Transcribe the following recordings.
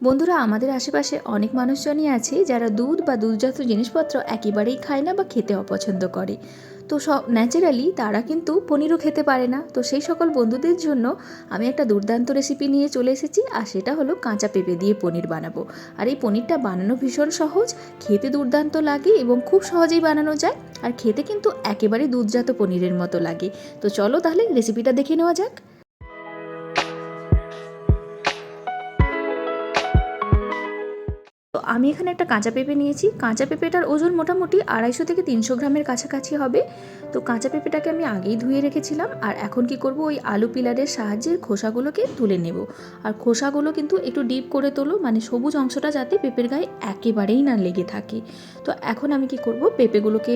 বন্ধুরা, আমাদের আশেপাশে অনেক মানুষজনই আছে যারা দুধ বা দুধজাত জিনিসপত্র একেবারেই খায় না বা খেতে অপছন্দ করে। তো সব ন্যাচারালি তারা কিন্তু পনিরও খেতে পারে না। তো সেই সকল বন্ধুদের জন্য আমি একটা দুর্দান্ত রেসিপি নিয়ে চলে এসেছি আর সেটা হলো কাঁচা পেঁপে দিয়ে পনির বানাবো। আর এই পনিরটা বানানো ভীষণ সহজ, খেতে দুর্দান্ত লাগে এবং খুব সহজেই বানানো যায় আর খেতে কিন্তু একেবারে দুধজাত পনিরের মতো লাগে। তো চলো তাহলে রেসিপিটা দেখে নেওয়া যাক। তো আমি এখানে একটা কাঁচা পেঁপে নিয়েছি। কাঁচা পেঁপেটার ওজন মোটামুটি আড়াইশো থেকে তিনশো গ্রামের কাছাকাছি হবে। তো কাঁচা পেঁপেটাকে আমি আগেই ধুয়ে রেখেছিলাম। আর এখন কি করব? ওই আলু পিলারের সাহায্যে খোসাগুলোকে তুলে নেব। আর খোসাগুলো কিন্তু একটু ডিপ করে তোলো মানে সবুজ অংশটা যাতে পেঁপের গায়ে একেবারেই না লেগে থাকে। তো এখন আমি কি করব? পেঁপেগুলোকে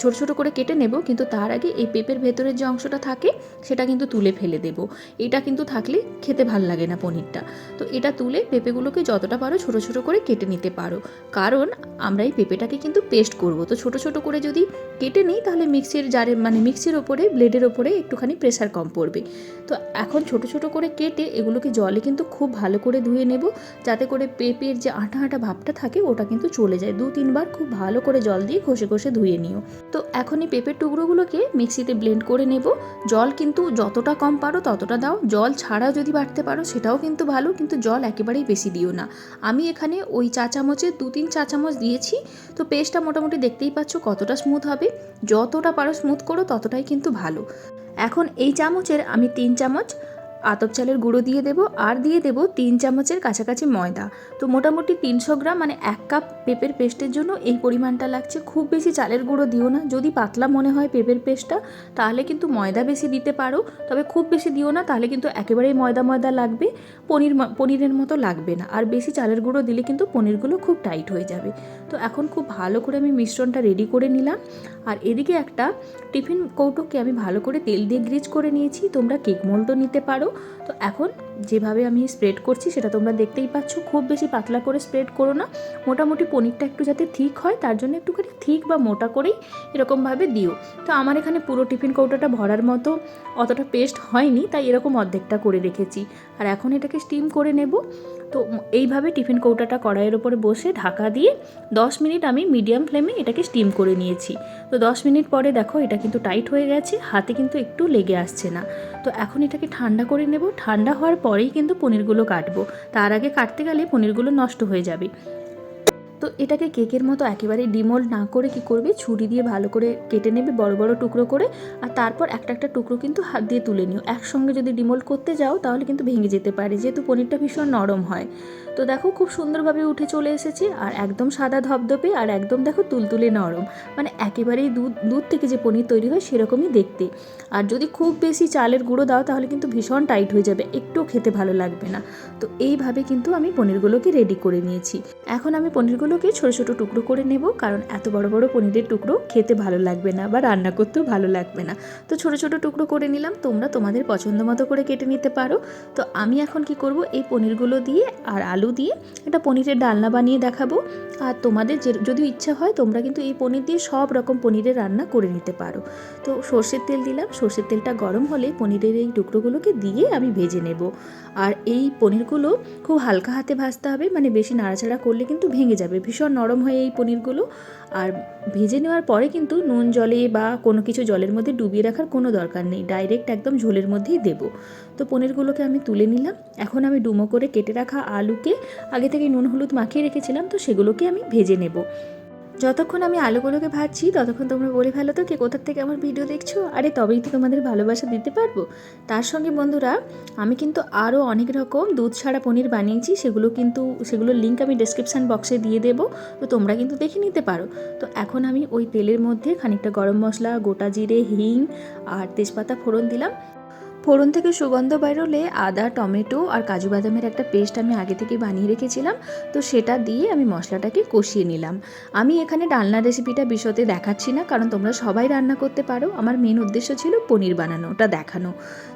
ছোট ছোট করে কেটে নেব। কিন্তু তার আগে এই পেঁপের ভেতরের যে অংশটা থাকে, সেটা কিন্তু তুলে ফেলে দেব। এটা কিন্তু থাকলে খেতে ভালো লাগে না পনিরটা। তো এটা তুলে পেঁপেগুলোকে যতটা পারো ছোট ছোট করে কেটে নিতে পারো। কারণ আমরা এই পেঁপেটাকে কিন্তু পেস্ট করব। তো ছোট ছোট করে যদি কেটে নিই, তাহলে মিক্সির জারে মানে মিক্সির ওপরে ব্লেডের ওপরে একটুখানি প্রেসার কম পড়বে। তো এখন ছোট ছোট করে কেটে এগুলোকে জলে কিন্তু খুব ভালো করে ধুয়ে নেব। যাতে করে পেঁপের যে আঠা আঠা ভাবটা থাকে, ওটা কিন্তু চলে যায়। দু তিনবার খুব ভালো করে জল দিয়ে ঘষে ঘষে ধুয়ে নিও। তো এখন এই পেঁপের টুকরোগুলোকে মিক্সিতে ব্লেন্ড করে নেব। জল কিন্তু যতটা কম পারো, ততটা দাও। জল ছাড়াও যদি বাড়তে পারো, সেটাও কিন্তু ভালো। কিন্তু জল একেবারেই বেশি দিও না। আমি এখানে ওই চা চামচে দু তিন চা চামচ দিয়েছি। তো পেস্টটা মোটামুটি দেখতেই পাচ্ছ কতটা স্মুথ হবে। যতটা পারো স্মুথ করো, ততটাই কিন্তু ভালো। এখন এই চামচের আমি তিন চামচ আতপ চালের গুঁড়ো দিয়ে দেবো আর দিয়ে দেবো তিন চামচের কাছাকাছি ময়দা। তো মোটামুটি তিনশো গ্রাম মানে এক কাপ পেঁপের পেস্টের জন্য এই পরিমাণটা লাগছে। খুব বেশি চালের গুঁড়ো দিও না। যদি পাতলা মনে হয় পেঁপের পেস্টটা, তাহলে কিন্তু ময়দা বেশি দিতে পারো। তবে খুব বেশি দিও না, তাহলে কিন্তু একেবারেই ময়দা ময়দা লাগবে। পনির পনিরের মতো লাগবে না। আর বেশি চালের গুঁড়ো দিলে কিন্তু পনিরগুলো খুব টাইট হয়ে যাবে। তো এখন খুব ভালো করে আমি মিশ্রণটা রেডি করে নিলাম। আর এদিকে একটা টিফিন কৌটোকে আমি ভালো করে তেল দিয়ে গ্রিজ করে নিয়েছি। তোমরা কেক মোল্ডও নিতে পারো। তো এখন যেভাবে আমি স্প্রেড করছি সেটা তোমরা দেখতেই পাচ্ছ। খুব বেশি পাতলা করে স্প্রেড করো না। মোটামুটি পনিরটা একটু যাতে থিক হয়, তার জন্য একটুখানি থিক বা মোটা করেই এরকমভাবে দিও। তো আমার এখানে পুরো টিফিন কৌটোটা ভরার মতো অতটা পেস্ট হয়নি, তাই এরকম অর্ধেকটা করে রেখেছি। আর এখন এটাকে স্টিম করে নেব। তো এইভাবে টিফিন কৌটাটা কড়াইয়ের ওপরে বসে ঢাকা দিয়ে দশ মিনিট আমি মিডিয়াম ফ্লেমে এটাকে স্টিম করে নিয়েছি। তো দশ মিনিট পরে দেখো এটা কিন্তু টাইট হয়ে গেছে, হাতে কিন্তু একটু লেগে আসছে না। তো এখন এটাকে ঠান্ডা করে নেব। ঠান্ডা হওয়ার পরেই কিন্তু পনিরগুলো কাটবো। তার আগে কাটতে গেলে পনিরগুলো নষ্ট হয়ে যাবে। তো এটাকে কেকের মতো একেবারে ডিমোল্ড না করে কি করবে? ছুরি দিয়ে ভালো করে কেটে নেবে বড় বড় টুকরো করে। আর তারপর একটা একটা টুকরো কিন্তু হাত দিয়ে তুলে নিও। একসঙ্গে যদি ডিমোল্ড করতে যাও তাহলে কিন্তু ভেঙে যেতে পারে। যেহেতু পনিরটা ভীষণ নরম হয়। তো দেখো খুব সুন্দরভাবে উঠে চলে এসেছে আর একদম সাদা ধপধপে আর একদম দেখো তুলতুলে নরম। মানে একেবারেই দুধ দুধ থেকে যে পনির তৈরি হয় সেরকমই দেখতে। আর যদি খুব বেশি চালের গুঁড়ো দাও তাহলে কিন্তু ভীষণ টাইট হয়ে যাবে একটু খেতে ভালো লাগবে না। তো এইভাবে কিন্তু আমি পনিরগুলোকে রেডি করে নিয়েছি। এখন আমি পনিরগুলোকে ছোটো ছোটো টুকরো করে নেব কারণ এত বড় বড় পনিরের টুকরো খেতে ভালো লাগবে না বা রান্না করতেও ভালো লাগবে না। তো ছোটো ছোটো টুকরো করে নিলাম, তোমরা তোমাদের পছন্দ মতো করে কেটে নিতে পারো। তো আমি এখন কি করব, এই পনিরগুলো দিয়ে আর আলু দিয়ে একটা পনিরের ডালনা বানিয়ে দেখাবো। আর তোমাদের যে যদি ইচ্ছা হয়, তোমরা কিন্তু এই পনির দিয়ে সব রকম পনিরের রান্না করে নিতে পারো। তো সর্ষের তেল দিলাম। সর্ষের তেলটা গরম হলে পনিরের এই টুকরোগুলোকে দিয়ে আমি ভেজে নেব। আর এই পনিরগুলো খুব হালকা হাতে ভাজতে হবে। মানে বেশি নাড়াচাড়া করলে কিন্তু ভেঙে যাবে। ভীষণ নরম হয় এই পনিরগুলো। আর ভেজে নেওয়ার পরে কিন্তু নুন, জলে বা কোনো কিছু জলের মধ্যে ডুবিয়ে রাখার কোনো দরকার নেই। ডাইরেক্ট একদম ঝোলের মধ্যেই দেবো। তো পনিরগুলোকে আমি তুলে নিলাম। এখন আমি ডুমো করে কেটে রাখা আলুকে আগে থেকে নুন হলুদ মাখিয়ে রেখেছিলাম, তো সেগুলোকে আমি ভেজে নেব। যতক্ষণ আমি আলুগুলোকে ভাজছি, ততক্ষণ তোমরা বলে ফেলো তো কে কোথার থেকে আমার ভিডিও দেখছ। আরে তবেই তো তোমাদের ভালোবাসা দিতে পারব। তার সঙ্গে বন্ধুরা, আমি কিন্তু আরও অনেক রকম দুধ ছাড়া পনির বানিয়েছি, সেগুলো কিন্তু, সেগুলোর লিঙ্ক আমি ডেসক্রিপশান বক্সে দিয়ে দেবো, তো তোমরা কিন্তু দেখে নিতে পারো। তো এখন আমি ওই তেলের মধ্যে খানিকটা গরম মশলা, গোটা জিরে, হিং আর তেজপাতা ফোড়ন দিলাম। ফোড়ন থেকে সুগন্ধ বেরোলে আদা, টমেটো আর কাজু বাদামের একটা পেস্ট আমি আগে থেকে বানিয়ে রেখেছিলাম। তো সেটা দিয়ে আমি মশলাটাকে কষিয়ে নিলাম। আমি এখানে ডালনা রেসিপিটা বিশদে দেখাচ্ছি না, কারণ তোমরা সবাই রান্না করতে পারো। আমার মেন উদ্দেশ্য ছিল পনির বানানো, ওটা দেখানো।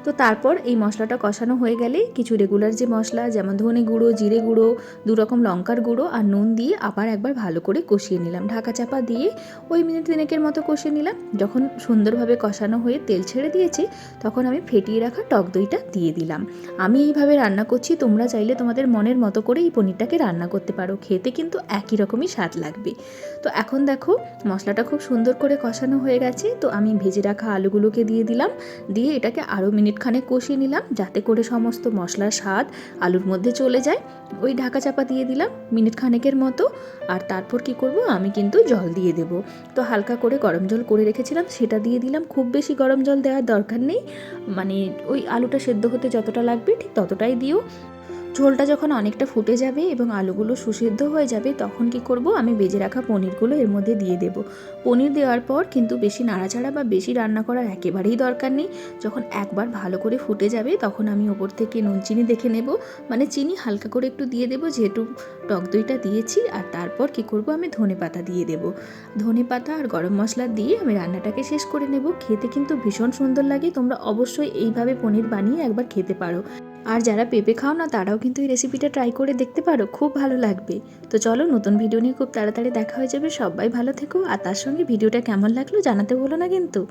তো তারপর এই মশলাটা কষানো হয়ে গেলে কিছু রেগুলার যে মশলা, যেমন ধনে গুঁড়ো, জিরে গুঁড়ো দু রকম লঙ্কার গুঁড়ো আর নুন দিয়ে আবার একবার ভালো করে কষিয়ে নিলাম। ঢাকা চাপা দিয়ে ওই মিনিট তিনেকের মতো কষিয়ে নিলাম। যখন সুন্দরভাবে কষানো হয়ে তেল ছেড়ে দিয়েছে, তখন আমি ফেটিয়ে রাখা টক দইটা দিয়ে দিলাম। আমি এইভাবে রান্না করছি, তোমরা চাইলে তোমাদের মনের মতো করে এই পনিরটাকে রান্না করতে পারো। খেতে কিন্তু একই রকমই স্বাদ লাগবে। তো এখন দেখো, মশলাটা খুব সুন্দর করে কষানো হয়ে গেছে। তো আমি ভেজে রাখা আলুগুলোকে দিয়ে দিলাম। দিয়ে এটাকে আরও মিনিট খানেক কষিয়ে নিলাম, যাতে করে সমস্ত মশলার স্বাদ আলুর মধ্যে চলে যায়। ওই ঢাকা চাপা দিয়ে দিলাম মিনিট খানেকের মতো। আর তারপর কি করব? আমি কিন্তু জল দিয়ে দেব। তো হালকা করে গরম জল করে রেখেছিলাম, সেটা দিয়ে দিলাম। খুব বেশি গরম জল দেওয়ার দরকার নেই। মানে ওই আলুটা সেদ্ধ হতে যতটা লাগবে ঠিক ততটাই দিও। ঝোলটা যখন অনেকটা ফুটে যাবে এবং আলুগুলো সুসিদ্ধ হয়ে যাবে, তখন কি করব? আমি বেজে রাখা পনিরগুলো এর মধ্যে দিয়ে দেব। পনির দেওয়ার পর কিন্তু বেশি নাড়াচাড়া বা বেশি রান্না করার একেবারেই দরকার নেই। যখন একবার ভালো করে ফুটে যাবে, তখন আমি ওপর থেকে নুন, চিনি দেখে নেব। মানে চিনি হালকা করে একটু দিয়ে দেবো, যেহেতু টক দইটা দিয়েছি। আর তারপর কি করব? আমি ধনে পাতা দিয়ে দেব। ধনে পাতা আর গরম মশলা দিয়ে আমি রান্নাটাকে শেষ করে নেব। খেতে কিন্তু ভীষণ সুন্দর লাগে। তোমরা অবশ্যই এইভাবে পনির বানিয়ে একবার খেতে পারো। আর যারা পেঁপে খাও না, তারাও কিন্তু এই রেসিপিটা ট্রাই করে দেখতে পারো, খুব ভালো লাগবে। তো চলো, নতুন ভিডিও নিয়ে খুব তাড়াতাড়ি দেখা হয়ে যাবে। সবাই ভালো থেকো, আর তার সঙ্গে ভিডিওটা কেমন লাগল জানাতে বলো না কিন্তু।